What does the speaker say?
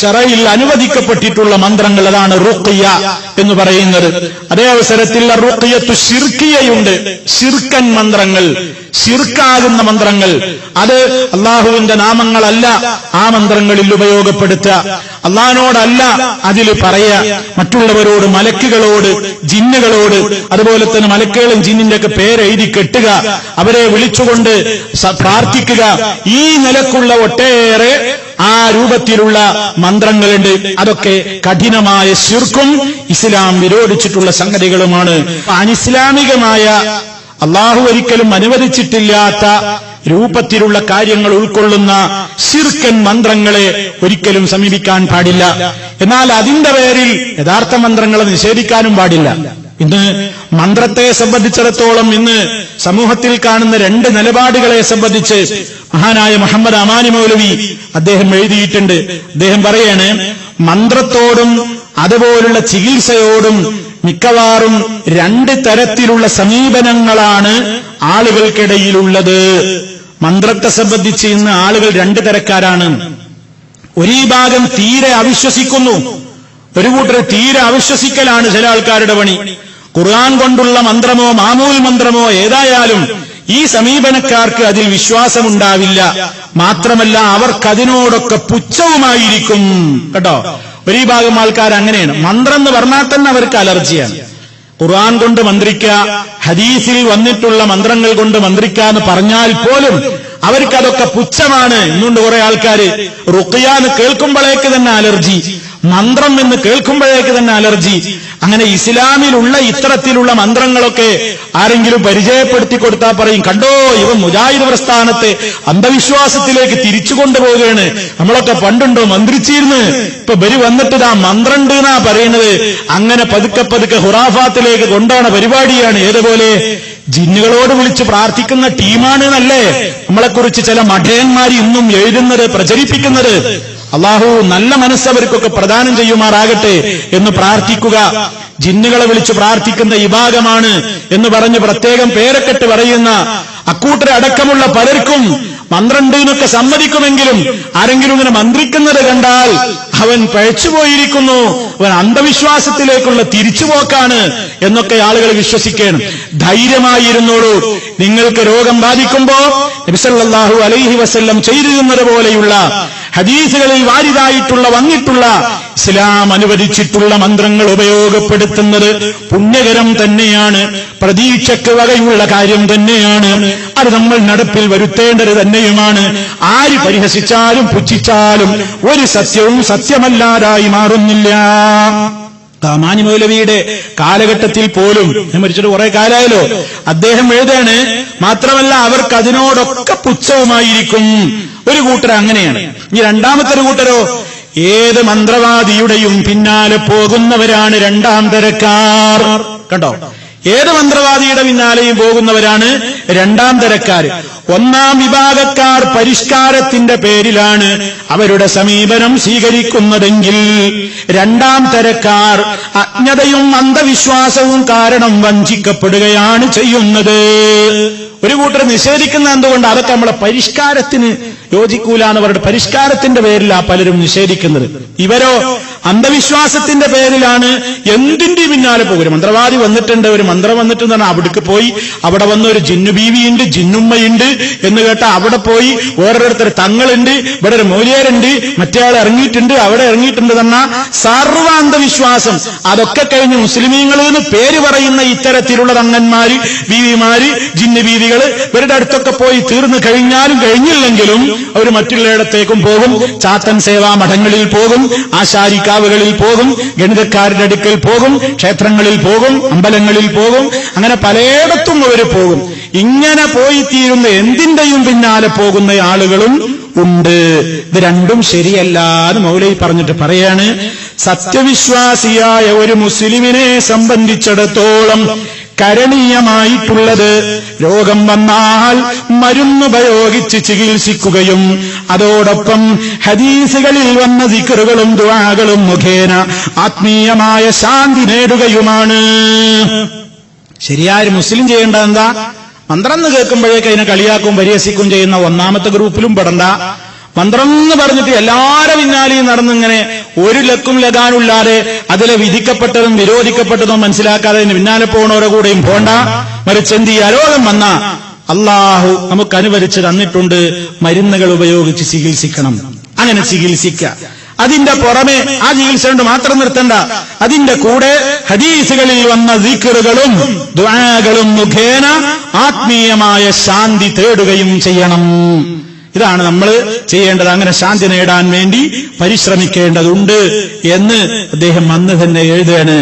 ഷറയിൽ അനുവദിക്കപ്പെട്ടിട്ടുള്ള മന്ത്രങ്ങൾ അതാണ് റുഖിയ എന്ന് പറയുന്നത്. അതേ അവസരത്തിൽ റുഖിയത്തു ഷിർക്കിയയുണ്ട് ഷിർക്കൻ മന്ത്രങ്ങൾ ഷിർക്കാകുന്ന മന്ത്രങ്ങൾ. അത് അള്ളാഹുവിന്റെ നാമങ്ങളല്ല ആ മന്ത്രങ്ങളിൽ ഉപയോഗപ്പെടുത്തുക. അള്ളഹാനോടല്ല അതിൽ പറയുക. മറ്റുള്ളവരോട് മലക്കുകളോട് ജിന്നുകളോട് അതുപോലെ തന്നെ മലക്കുകളും ജിന്നിന്റെ ഒക്കെ പേരെഴുതി കെട്ടുക. അവരെ വിളിച്ചുകൊണ്ട് പ്രാർത്ഥിക്കുക. ഈ നിലക്കുള്ള ഒട്ടേറെ ആ രൂപത്തിലുള്ള മന്ത്രങ്ങളുണ്ട്. അതൊക്കെ കഠിനമായ ശിർക്കും ഇസ്ലാം വിരോധിച്ചിട്ടുള്ള സംഗതികളുമാണ്. അനിസ്ലാമികമായ അള്ളാഹു ഒരിക്കലും അനുവദിച്ചിട്ടില്ലാത്ത രൂപത്തിലുള്ള കാര്യങ്ങൾ ഉൾക്കൊള്ളുന്ന ശിർക്കൻ മന്ത്രങ്ങളെ ഒരിക്കലും സമീപിക്കാൻ പാടില്ല. എന്നാൽ അതിന്റെ പേരിൽ യഥാർത്ഥ മന്ത്രങ്ങളെ നിഷേധിക്കാനും പാടില്ല. ഇന്ന് മന്ത്രത്തെ സംബന്ധിച്ചിടത്തോളം ഇന്ന് സമൂഹത്തിൽ കാണുന്ന രണ്ട് നിലപാടുകളെ സംബന്ധിച്ച് മഹാനായ മുഹമ്മദ് അമാനി മൗലവി അദ്ദേഹം എഴുതിയിട്ടുണ്ട്. അദ്ദേഹം പറയാണ് മന്ത്രത്തോടും അതുപോലുള്ള ചികിത്സയോടും മിക്കവാറും രണ്ട് തരത്തിലുള്ള സമീപനങ്ങളാണ് ആളുകൾക്കിടയിലുള്ളത്. മന്ത്രത്തെ സംബന്ധിച്ച് ഇന്ന് ആളുകൾ രണ്ട് തരക്കാരാണ്. ഒരു ഭാഗം തീരെ അവിശ്വസിക്കുന്നു. ഒരു കൂട്ടർ തീരെ അവിശ്വസിക്കലാണ് ചില ആൾക്കാരുടെ പണി. ഖുർആൻ കൊണ്ടുള്ള മന്ത്രമോ മാമൂൽ മന്ത്രമോ ഏതായാലും ഈ സമീപനക്കാർക്ക് അതിൽ വിശ്വാസമുണ്ടാവില്ല. മാത്രമല്ല അവർക്കതിനോടൊക്കെ പുച്ഛവുമായിരിക്കും. കേട്ടോ? ഒരു ഭാഗം ആൾക്കാർ അങ്ങനെയാണ്. മന്ത്രം എന്ന് പറഞ്ഞാൽ തന്നെ അവർക്ക് അലർജിയാണ്. ഖുർആൻ കൊണ്ട് മന്ത്രിക്ക ഹദീസിൽ വന്നിട്ടുള്ള മന്ത്രങ്ങൾ കൊണ്ട് മന്ത്രിക്ക എന്ന് പറഞ്ഞാൽ പോലും അവർക്കതൊക്കെ പുച്ഛമാണ്. ഇന്നുണ്ട് കുറെ ആൾക്കാര്. റുക്കിയാന്ന് കേൾക്കുമ്പോഴേക്ക് തന്നെ അലർജി. മന്ത്രം എന്ന് കേൾക്കുമ്പോഴേക്ക് തന്നെ അലർജി. അങ്ങനെ ഇസ്ലാമിലുള്ള ഇത്തരത്തിലുള്ള മന്ത്രങ്ങളൊക്കെ ആരെങ്കിലും പരിചയപ്പെടുത്തി കൊടുത്താൽ പറയും കണ്ടോ ഇവ മുജാഹിദ് പ്രസ്ഥാനത്തെ അന്ധവിശ്വാസത്തിലേക്ക് തിരിച്ചു കൊണ്ടുപോവുകയാണ്. നമ്മളൊക്കെ പണ്ടുണ്ടോ മന്ത്രിച്ചിരുന്ന്? ഇപ്പൊ ബരി വന്നിട്ട് ആ മന്ത്രണ്ട് എന്നാ പറയുന്നത് അങ്ങനെ പതുക്കെ പതുക്കെ ഹുറാഫാത്തിലേക്ക് കൊണ്ടാണ് പരിപാടിയാണ്. ഏതുപോലെ ജിന്നുകളോട് വിളിച്ച് പ്രാർത്ഥിക്കുന്ന ടീമാണ് എന്നല്ലേ നമ്മളെക്കുറിച്ച് ചില മഠയന്മാർ ഇന്നും എഴുതുന്നത് പ്രചരിപ്പിക്കുന്നത്. അള്ളാഹു നല്ല മനസ്സവർക്കൊക്കെ പ്രദാനം ചെയ്യുമാറാകട്ടെ എന്ന് പ്രാർത്ഥിക്കുക. ജിന്നുകളെ വിളിച്ച് പ്രാർത്ഥിക്കുന്ന വിഭാഗമാണ് എന്ന് പറഞ്ഞ് പ്രത്യേകം പേരക്കെട്ട് പറയുന്ന അക്കൂട്ടരെ അടക്കമുള്ള പലർക്കും മന്ത്രണ്ട് എന്നൊക്കെ സമ്മതിക്കുമെങ്കിലും ആരെങ്കിലും ഇങ്ങനെ മന്ത്രിക്കുന്നത് കണ്ടാൽ അവൻ പഴച്ചുപോയിരിക്കുന്നു. അവൻ അന്ധവിശ്വാസത്തിലേക്കുള്ള തിരിച്ചുപോക്കാണ് എന്നൊക്കെ ആളുകൾ വിശ്വസിക്കണം ധൈര്യമായിരുന്നോളൂ. നിങ്ങൾക്ക് രോഗം ബാധിക്കുമ്പോ നബിസല്ലാഹു അലൈഹി വസല്ലം ചെയ്തിരുന്നത് പോലെയുള്ള ഹദീസുകളിൽ വാരിതായിട്ടുള്ള വന്നിട്ടുള്ള ഇസ്ലാം അനുവദിച്ചിട്ടുള്ള മന്ത്രങ്ങൾ ഉപയോഗപ്പെടുത്തുന്നത് പുണ്യകരം തന്നെയാണ് പ്രതീക്ഷയ്ക്ക് വകയുള്ള കാര്യം തന്നെയാണ് അത് നമ്മൾ നടപ്പിൽ വരുത്തേണ്ടത് തന്നെയുമാണ്. ആര് പരിഹസിച്ചാലും പുച്ഛിച്ചാലും ഒരു സത്യവും സത്യമല്ലാതായി മാറുന്നില്ല. കാമാനി മൗലവിയുടെ കാലഘട്ടത്തിൽ പോലും ഞാൻ മരിച്ചിട്ട് കുറെ കാലമായല്ലോ അദ്ദേഹം എഴുതാണ് മാത്രമല്ല അവർക്ക് അതിനോടൊക്കെ പുച്ഛവുമായിരിക്കും. ഒരു കൂട്ടർ അങ്ങനെയാണ്. ഇനി രണ്ടാമത്തെ ഒരു കൂട്ടരോ ഏത് മന്ത്രവാദിയുടെയും പിന്നാലെ പോകുന്നവരാണ് രണ്ടാം തരക്കാർ. കണ്ടോ? ഏത് മന്ത്രവാദിയുടെ പിന്നാലെയും പോകുന്നവരാണ് രണ്ടാം തരക്കാർ ഒന്നാം വിഭാഗക്കാർ പരിഷ്കാരത്തിന്റെ പേരിലാണ് അവരുടെ സമീപനം സ്വീകരിക്കുന്നതെങ്കിൽ രണ്ടാം തരക്കാർ അജ്ഞതയും അന്ധവിശ്വാസവും കാരണം വഞ്ചിക്കപ്പെടുകയാണ് ചെയ്യുന്നത്. ഒരു കൂട്ടർ നിഷേധിക്കുന്ന എന്തുകൊണ്ട് അതൊക്കെ നമ്മളെ പരിഷ്കാരത്തിന് യോജിക്കൂല എന്ന് പറഞ്ഞിട്ട് പരിഷ്കാരത്തിന്റെ പേരിലാ പലരും നിഷേധിക്കുന്നത്. ഇവരോ അന്ധവിശ്വാസത്തിന്റെ പേരിലാണ് എന്തിന്റെ പിന്നാലെ പോകും ഒരു മന്ത്രവാദി വന്നിട്ടുണ്ട് ഒരു മന്ത്രം വന്നിട്ടുണ്ട് പറഞ്ഞാൽ അവിടേക്ക് പോയി. അവിടെ വന്ന ഒരു ജിന്നു ബീവിയുണ്ട് ജിന്നുമ്മയുണ്ട് എന്ന് കേട്ട അവിടെ പോയി. ഓരോരുത്തർ തങ്ങളുണ്ട് ഇവിടെ ഒരു മൂലിയരുണ്ട് മറ്റേ ആൾ ഇറങ്ങിയിട്ടുണ്ട് അവിടെ ഇറങ്ങിയിട്ടുണ്ട് തന്ന സർവ അന്ധവിശ്വാസം. അതൊക്കെ കഴിഞ്ഞ് മുസ്ലിമീങ്ങൾ എന്ന് പേര് പറയുന്ന ഇത്തരത്തിലുള്ള തങ്ങന്മാര് ബീവിമാര് ജിന്ന് ബീവികൾ ഇവരുടെ അടുത്തൊക്കെ പോയി തീർന്നു കഴിഞ്ഞാലും കഴിഞ്ഞില്ലെങ്കിലും അവർ മറ്റുള്ളയിടത്തേക്കും പോകും. ചാത്തൻ സേവാ മഠങ്ങളിൽ പോകും. ആശാരിക്കാവുകളിൽ പോകും ഗണിതക്കാരുടെ അടുക്കൽ പോകും ക്ഷേത്രങ്ങളിൽ പോകും അമ്പലങ്ങളിൽ പോകും അങ്ങനെ പലയിടത്തും അവർ പോകും. ഇങ്ങനെ പോയി തീരുന്ന എന്തിന്റെയും പിന്നാലെ പോകുന്ന ആളുകളും ഉണ്ട്. ഇത് രണ്ടും ശരിയല്ല എന്ന് മൗലൈ പറഞ്ഞിട്ട് പറയാണ് സത്യവിശ്വാസിയായ ഒരു മുസ്ലിമിനെ സംബന്ധിച്ചിടത്തോളം കരണീയമായിട്ടുള്ളത്. രോഗം വന്നാൽ മരുന്നുപയോഗിച്ച് ചികിത്സിക്കുകയും അതോടൊപ്പം ഹദീസുകളിൽ വന്ന ദിക്കറുകളും ദുആകളും മുഖേന ആത്മീയമായ ശാന്തി നേടുകയുമാണ്. ശരിയായ മുസ്ലിം ചെയ്യേണ്ട എന്താ? മന്ത്രം എന്ന് കേൾക്കുമ്പോഴേക്ക് അതിനെ കളിയാക്കും പരിഹസിക്കും ചെയ്യുന്ന ഒന്നാമത്തെ ഗ്രൂപ്പിലും പെടണ്ട. മന്ത്രം എന്ന് പറഞ്ഞിട്ട് എല്ലാരും പിന്നാലെയും നടന്നിങ്ങനെ ഒരു ലക്കും ലഗാനുള്ളാതെ അതിലെ വിധിക്കപ്പെട്ടതും വിരോധിക്കപ്പെട്ടതും മനസ്സിലാക്കാതെ പിന്നാലെ പോകണവരെ കൂടെയും പോണ്ട. മറിച്ച് എന്ത് രോഗം വന്ന. അള്ളാഹു നമുക്ക് അനുവദിച്ച് തന്നിട്ടുണ്ട് മരുന്നുകൾ ഉപയോഗിച്ച് ചികിത്സിക്കണം. അങ്ങനെ ചികിത്സിക്കുക അതിന്റെ പുറമെ ആ ചികിത്സ കൊണ്ട് മാത്രം നിർത്തണ്ട. അതിന്റെ കൂടെ ഹദീസുകളിൽ വന്ന ദീക്കറുകളും ദ്വാകളും മുഖേന ആത്മീയമായ ശാന്തി തേടുകയും ചെയ്യണം. ഇതാണ് നമ്മൾ ചെയ്യേണ്ടത്. അങ്ങനെ ശാന്തി നേടാൻ വേണ്ടി പരിശ്രമിക്കേണ്ടതുണ്ട് എന്ന് അദ്ദേഹം അന്ന് തന്നെ എഴുതുകയാണ്